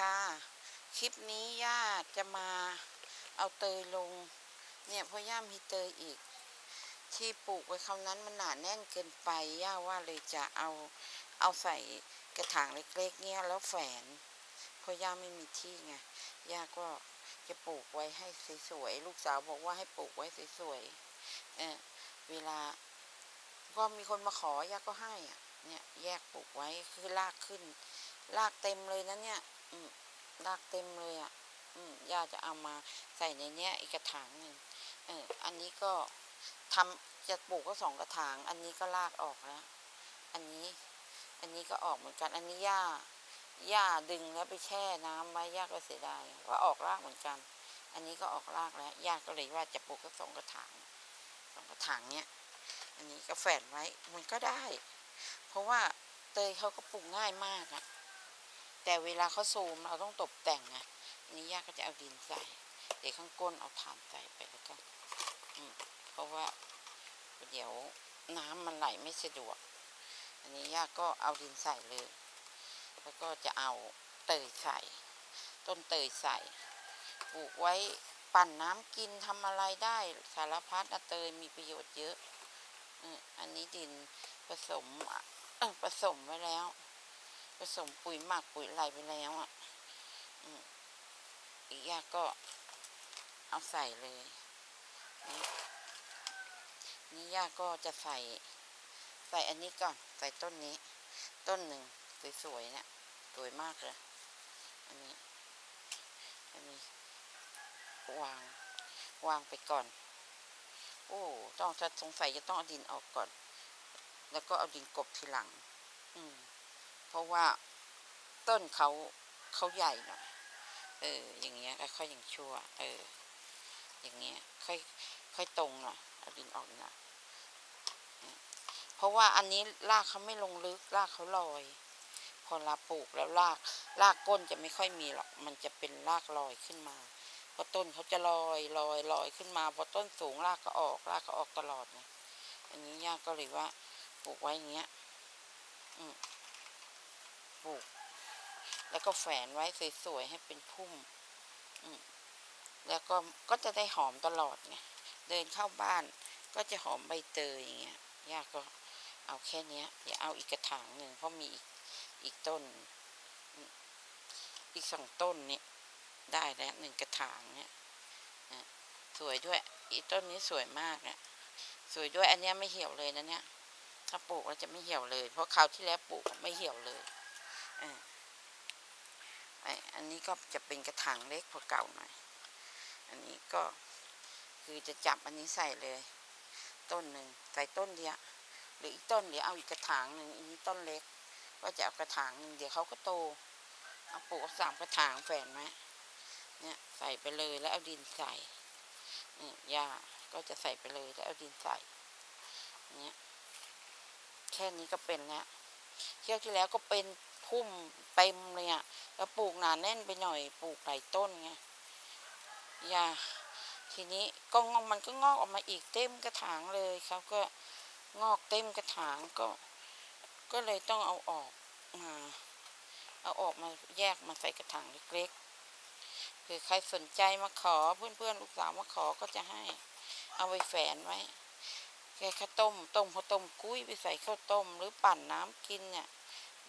ค่ะ คลิปนี้ย่าจะมาเอาเตยลง เนี่ยเพราะย่ามีเตยอีก ที่ปลูกไว้คราวนั้นมันหนาแน่นเกินไปย่าว่าเลยจะเอาเอาใส่กระถางเล็กๆเนี่ยแล้วแฝนเพราะย่าไม่มีที่ไงย่าก็จะปลูกไว้ให้สวยๆลูกสาวบอกว่าให้ปลูกไว้สวยๆเออเวลา ก็มีคนมาขอย่าก็ให้อะเนี่ยแยกปลูกไว้คือรากขึ้นรากเต็มเลยนะเนี่ย รากเต็มเลยอะย่าจะเอามาใส่ในเนี้ยอีกกระถางหนึ่งเอออันนี้ก็ทำจะปลูกก็สองกระถาง อันนี้ก็รากออกแล้วอันนี้ อันนี้ก็ออกเหมือนกัน อันนี้ย่าย่าดึงแล้วไปแช่น้ำไว้ย่าก็เสียดายก็ออกรากเหมือนกัน อันนี้ก็ออกรากแล้วย่าก็เลยว่าจะปลูกก็สองกระถางสองกระถางเนี้ย อันนี้ก็แฝนไว้มันก็ได้ เพราะว่าเตยเขาก็ปลูกง่ายมากอะ แต่เวลาเขาซูมเราต้องตกแต่งไงอันนี้ย่าก็จะเอาดินใส่ เดี๋ยวข้างก้นเอาถ่านใส่ไปแล้วกันเพราะว่า เดี๋ยวน้ำมันไหลไม่สะดวก อันนี้ย่าก็เอาดินใส่เลย แล้วก็จะเอาเตยใส่ ต้นเตยใส่ ปลูกไว้ปั่นน้ำกินทำอะไรได้สารพัดนะเตยมีประโยชน์เยอะ อันนี้ดินผสมอะผสมไว้แล้ว ผสมปุ๋ยหมักปุ๋ยอะไรไปแล้วอะอีกอย่างก็เอาใส่เลย นี่ย่าก็จะใส่ ใส่อันนี้ก่อน ใส่ต้นนี้ ต้นหนึ่งสวยๆเนี่ยสวยมากเลย อันนี้ อันนี้ วาง วางไปก่อน โอ้ ต้องจะสงสัยจะต้องเอาดินออกก่อน แล้วก็เอาดินกบทีหลัง อืม เพราะว่าต้นเขาเขาใหญ่หน่อยเออ อย่างเงี้ยค่อยอย่างชั่ว เออ อย่างเงี้ย ค่อย ค่อยตรงหน่อยเอาดินออกหน่อยเพราะว่าอันนี้รากเขาไม่ลงลึกรากเขาลอย พอเราปลูกแล้วรากรากก้นจะไม่ค่อยมีหรอกมันจะเป็นรากลอยขึ้นมาเพราะต้นเขาจะลอยลอยลอยขึ้นมาพอต้นสูงรากก็ออกรากก็ออกตลอดไงอันนี้ย่าก็เลยว่าปลูกไว้อย่างเงี้ย อืม ปลูก แล้วก็แฝนไว้สวยๆให้เป็นพุ่มแล้วก็ก็จะได้หอมตลอดไงเดินเข้าบ้านก็จะหอมใบเตยอย่างเงี้ยย่าก็เอาแค่นี้อย่าเอาอีกกระถางหนึ่งเพราะมีอีกอีกต้น อีกสองต้นนี่ได้แล้วหนึ่งกระถางเนี่ยสวยด้วย อีต้นนี้สวยมากเนี่ยสวยด้วยอันเนี้ยไม่เหี่ยวเลยนะเนี่ยถ้าปลูกแล้วจะไม่เหี่ยวเลย เพราะคราวที่แล้วปลูกไม่เหี่ยวเลย อ่าไออันนี้ก็จะเป็นกระถางเล็กพอเก่าหน่อย อันนี้ก็คือจะจับอันนี้ใส่เลย ต้นหนึ่งใส่ต้นเดียวหรืออีกต้นเดี๋ยวเอาอีกกระถางหนึ่งอันนี้ต้นเล็ก ก็จะเอากระถางหนึ่งเดี๋ยวเขาก็โต เอาปลูกสามกระถางแฝนไหมเนี่ยใส่ไปเลยแล้วเอาดินใส่นี่หญ้าก็จะใส่ไปเลยแล้วเอาดินใส่เนี่ยแค่นี้ก็เป็นแล้วเที่ยวที่แล้วก็เป็น พุ่มเต็มเลยอะแล้วปลูกหนาแน่นไปหน่อย ปลูกหลายต้นไงหญ้าทีนี้ก็งอกมันก็งอกออกมาอีกเต็มกระถางเลยเขาก็งอกเต็มกระถางก็ ก็เลยต้องเอาออกมาเอาออกมาแยกมาใส่กระถางเล็กๆคือใครสนใจมาขอเพื่อนๆลูกสาวมาขอก็จะให้ เอาไปแฝนไว้แค่ข้าวต้มต้มข้าวต้มกุ้ยไปใส่ข้าวต้ม หรือปั่นน้ำกินเนี่ย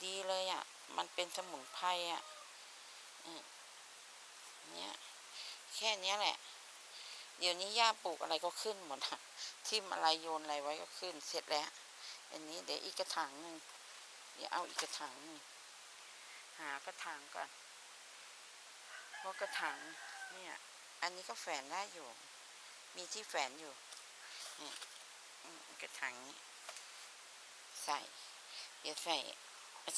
ดีเลยอะ มันเป็นสมุนไพรอะเนี่ยแค่เนี้ยแหละ เดี๋ยวนี้ย่าปลูกอะไรก็ขึ้นหมดอะทิ่มอะไรโยนอะไรไว้ก็ขึ้น เสร็จแล้ว อันนี้เดี๋ยวอีกกระถางหนึ่งเดี๋ยวเอาอีกกระถางหนึ่งหากระถางก่อนเพราะกระถางเนี่ย อันนี้ก็แฝนได้อยู่ มีที่แฝนอยู่นี่กระถางนี้ใส่ เดี๋ยวใส่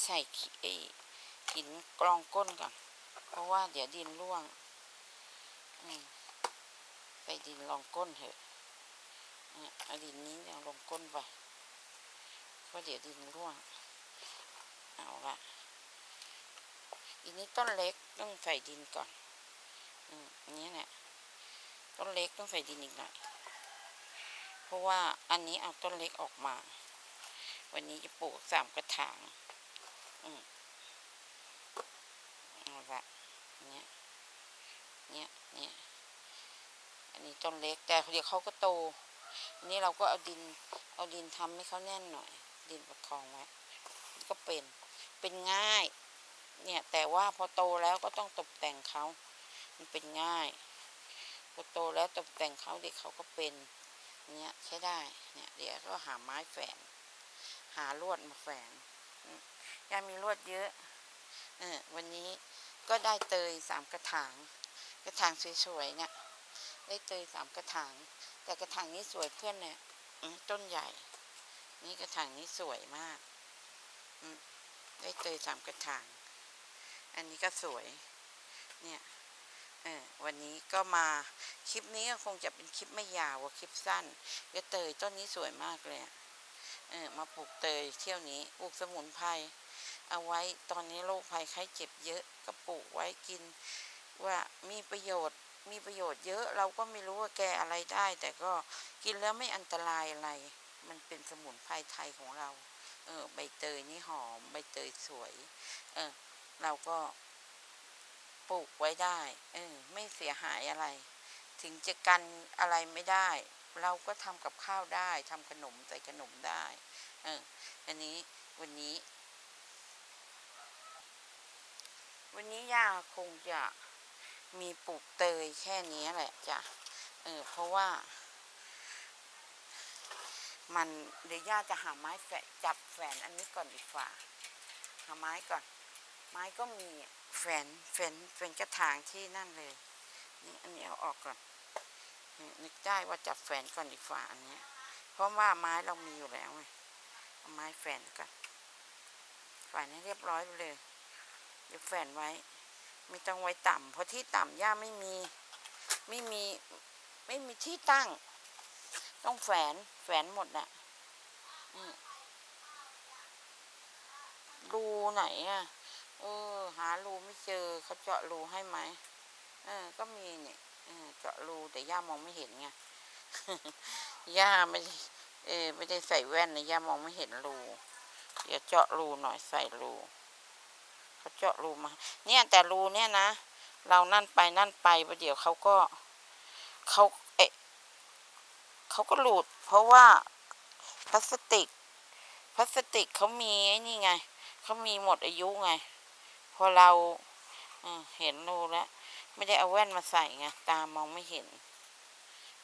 ใส่ไอหินกรองก้นก่อน เพราะว่าเดี๋ยวดินร่วงอืมใส่ดินรองก้นเถอะเอาดินนี้เนี่ยลงก้นไปเพราะเดี๋ยวดินร่วง เอาละอีนี้ต้นเล็กต้องใส่ดินก่อนอืมอันนี้เนี่ยต้นเล็กต้องใส่ดินอีกหน่อยเพราะว่าอันนี้เอาต้นเล็กออกมา วันนี้จะปลูกสามกระถาง อืมเอาละเนี้ยเนี้ยเนี้ยอันนี้ต้นเล็กแต่เดี๋ยวเขาก็โต อันนี้เราก็เอาดิน เอาดินทำให้เขาแน่นหน่อย ดินประคองไว้ก็เป็นเป็นง่าย เนี่ยแต่ว่าพอโตแล้วก็ต้องตกแต่งเขามันเป็นง่ายพอโตแล้วตกแต่งเขาเด็กเขาก็เป็นเนี่ยใช้ได้เนี่ยเดี๋ยวก็หาไม้แฝนหาลวดมาแฝนอืม ยามีลวดเยอะเออวันนี้ก็ได้เตยสามกระถาง กระถางสวยๆเนี่ยได้เตยสามกระถาง แต่กระถางนี้สวยเพื่อนเนี่ยอืมต้นใหญ่ นี่กระถางนี้สวยมากอืมได้เตยสามกระถาง อันนี้ก็สวย เนี่ยเออวันนี้ก็มาคลิปนี้ก็คงจะเป็นคลิปไม่ยาวอะคลิปสั้นก็เตยต้นนี้สวยมากเลยอะ เออมาปลูกเตยเที่ยวนี้ปลูกสมุนไพรเอาไว้ตอนนี้โรคภัยไข้เจ็บเยอะก็ปลูกไว้กิน ว่ามีประโยชน์มีประโยชน์เยอะเราก็ไม่รู้ว่าแกอะไรได้ แต่ก็กินแล้วไม่อันตรายอะไร มันเป็นสมุนไพรไทยของเรา เออ ใบเตยนี่หอม ใบเตยสวย เออ เราก็ปลูกไว้ได้ เออ ไม่เสียหายอะไร ถึงจะกันอะไรไม่ได้ เราก็ทำกับข้าวได้ทำขนมใส่ขนมได้ เออ อันนี้วันนี้ วันนี้ย่าคงจะมีปลูกเตยแค่นี้แหละจ้ะ เออ เพราะว่า มันเดี๋ยวย่าจะหาไม้แฝจับแฝนอันนี้ก่อนดีกว่า หาไม้ก่อน ไม้ก็มีแฝนแฝนแฝนกระถางที่นั่นเลย นี่อันนี้เอาออกก่อน นึกได้ว่าจับแฝนก่อนดีกว่าอันนี้เพราะว่าไม้เรามีอยู่แล้วไงเอาไม้แฝนก่อนแฝนให้เรียบร้อยไปเลย เดี๋ยวแฝนไว้ ไม่ต้องไว้ต่ำเพราะที่ต่ำย่าไม่มี ไม่มีไม่มีที่ตั้ง ต้องแฝนแฝนหมดน่ะอืมรูไหนอะเออ หารูไม่เจอเขาเจาะรูให้ไหมเออก็มีเนี่ย เจาะรูแต่ย่ามองไม่เห็นไงย่าไม่เออไม่ได้ใส่แว่นนะย่ามองไม่เห็นรูเดี๋ยวเจาะรูหน่อยใส่รูเขาเจาะรูมา เนี่ยแต่รูเนี่ยนะเรานั่นไปนั่นไปประเดี๋ยวเขาก็เขาเอะเขาก็หลุด เพราะว่าพลาสติกพลาสติกเขามีไอ้นี่ไงเขามีหมดอายุไง พอเราเห็นรูแล้ว ไม่ได้เอาแว่นมาใส่ไงตามองไม่เห็น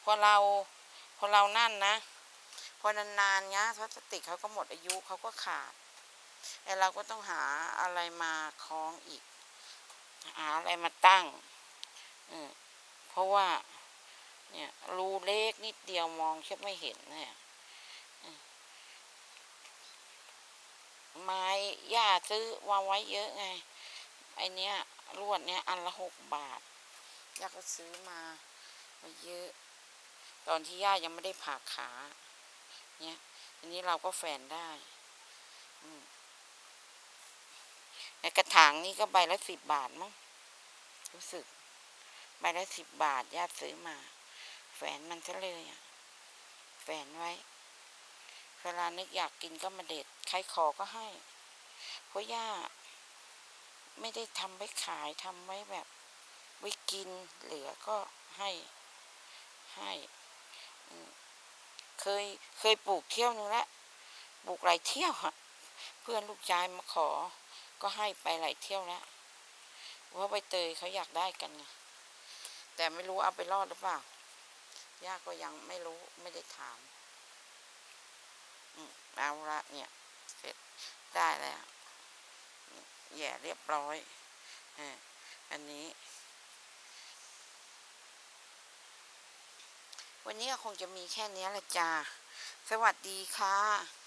พอเราพอเรานั่นนะ พอนานๆเนี้ยพลาสติกเขาก็หมดอายุเขาก็ขาดแต่เราก็ต้องหาอะไรมาคล้องอีก หาอะไรมาตั้งเออเพราะว่า เนี่ยรูเล็กนิดเดียวมองแค่ไม่เห็นเนี่ยไม้ย่าซื้อวางไว้เยอะไงไอเนี้ย ลวดเนี้ยอันละหกบาทย่าก็ซื้อมามาเยอะ ตอนที่ย่ายังไม่ได้ผ่าขาเนี่ยอันนี้เราก็แฝนได้ในกระถางนี่ก็ใบละสิบบาทมั้งรู้สึก ใบละสิบบาทย่าซื้อมา แฝนมันซะเลยอะแฝนไว้เวลานึกอยากกินก็มาเด็ดใครขอก็ให้เพราะย่า ไม่ได้ทำไว้ขายทำไว้แบบไว้กินเหลือก็ให้ให้เคยเคยปลูกเที่ยวนึงแล้วปลูกหลายเที่ยวอะเพื่อนลูกชายมาขอ ก็ให้ไปหลายเที่ยวแล้วว่าะใบเตยเขาอยากได้กันไงแต่ไม่รู้เอาไปรอดหรือเปล่าย่าก็ยังไม่รู้ไม่ได้ถามอืมเอาละเนี่ยเสร็จได้แล้ว แย่เรียบร้อยอ่าอันนี้ วันนี้ก็คงจะมีแค่นี้ละจ้า สวัสดีค่ะ